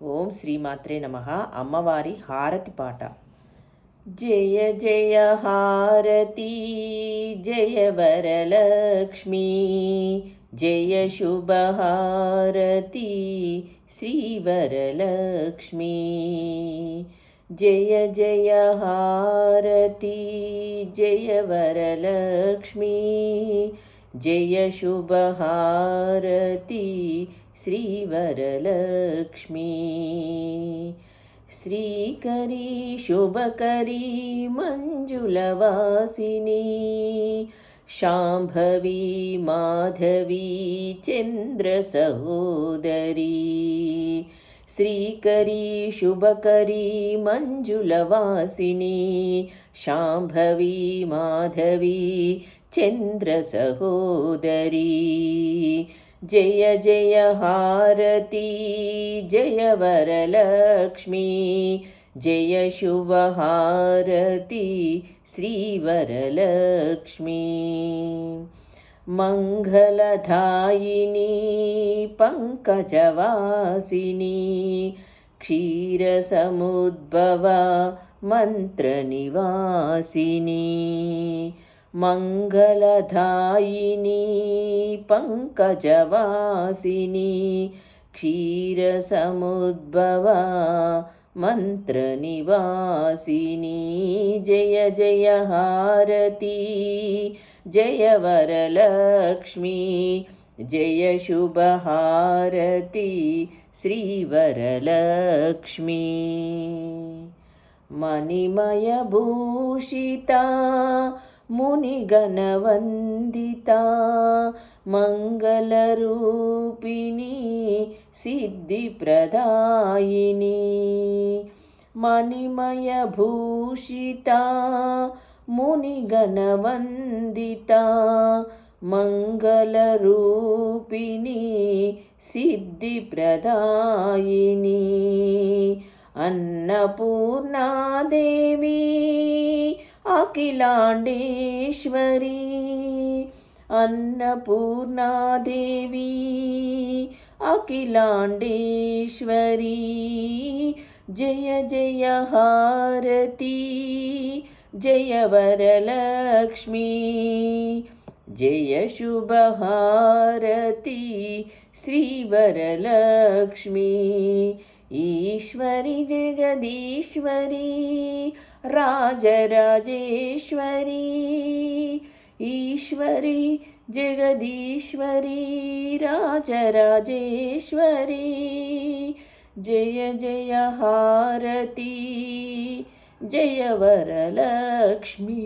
ఓం శ్రీమాత్రే నమ అమ్మవారి హారతి పాట జయ జయ హారతి జయ వరలక్ష్మి జయ శుభహారతి శ్రీవరలక్ష్మి జయ జయ హారతి జయ వరలక్ష్మి జయ శుభహారతి श्रीवरलक्ष्मी। श्रीकरी शुभकरी मञ्जुलवासिनी शाम्भवी माधवी चन्द्रसहोदरी। श्रीकरी शुभकरी मञ्जुलवासिनी शाम्भवी माधवी चन्द्रसहोदरी जय जय हारती जय वरलक्ष्मी जय शुभहारती श्रीवरलक्ष्मी मङ्गलधायिनी पङ्कजवासिनी क्षीरसमुद्भवा मन्त्रनिवासिनी मङ्गलधायिनी पङ्कजवासिनी क्षीरसमुद्भवा मन्त्रनिवासिनी जय जय हारती जय वरलक्ष्मी जय शुभहारती श्रीवरलक्ष्मी। मणिमयभूषिता मुनिगणवन्दिता मङ्गलरूपिणी सिद्धिप्रदायिनी मणिमयभूषिता मुनिगणवन्दिता मङ्गलरूपिणी सिद्धिप्रदायिनी अन्नपूर्णादेवी अखिलाण्डेश्वरी अन्नपूर्णादेवी अखिलाण्डेश्वरी जय जय हारती जय वरलक्ष्मी जय शुभहारती श्रीवरलक्ष्मी ईश्वरि जगदीश्वरी राजराजेश्वरी ईश्वरी जगदीश्वरी राजराजेश्वरी जय जय हारती जय वरलक्ष्मी।